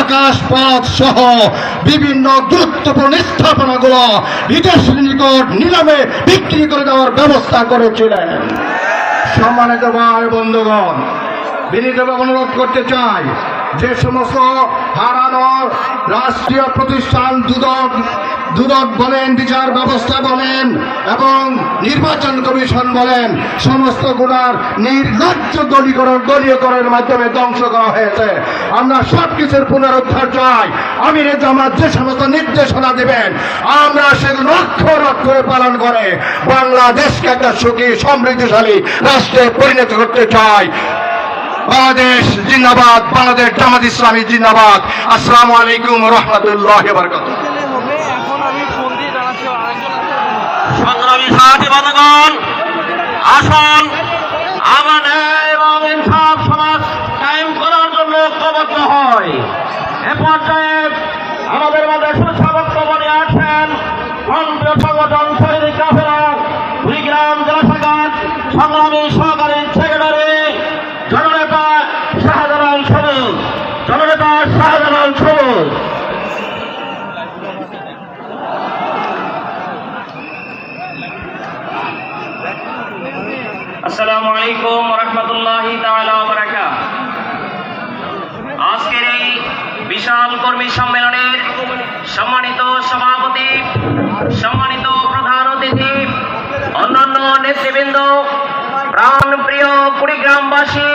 আকাশপথ সহ বিভিন্ন গুরুত্বপূর্ণ স্থাপনাগুলো বিদেশের নিকট নিলামে বিক্রি করে দেওয়ার ব্যবস্থা করেছিলেন। সম্মানিত ভাই বন্ধুগণ, বিনীতভাবে অনুরোধ করতে চাই যে সমস্ত হারানো রাষ্ট্রীয় প্রতিষ্ঠান দুদক দুদক বলেন, বিচার ব্যবস্থা বলেন, এবং নির্বাচন কমিশন বলেন, সমস্ত গুণার নির্লজ্জ দলীকরণ দলীয়করণের মাধ্যমে ধ্বংস করা হয়েছে। আমরা সব কিছুর পুনরুদ্ধার চাই। আমির জামাত যে সমস্ত নির্দেশনা দেবেন, আমরা সেগুলো অক্ষর অক্ষরে পালন করে বাংলাদেশকে একটা সুখী, সমৃদ্ধশালী রাষ্ট্রে পরিণত করতে চাই। বাংলাদেশ জিন্দাবাদ, বাংলাদেশ জামাত ইসলামী জিন্দাবাদ। আসসালামু আলাইকুম রহমতুল্লাহ আসুন, আমরা ন্যায় এবং সমাজ কায়েম করার জন্য ঐক্যবদ্ধ হয় এ পর্যায়ে আমাদের শাহজালাল আসসালামু আলাইকুম রহমতুল্লাহি আজকের এই বিশাল কর্মী সম্মেলনের সম্মানিত সভাপতি, সম্মানিত প্রধান অতিথি, অন্যান্য নেতৃবৃন্দ প্রাণ প্রিয় কুড়িগ্রামবাসী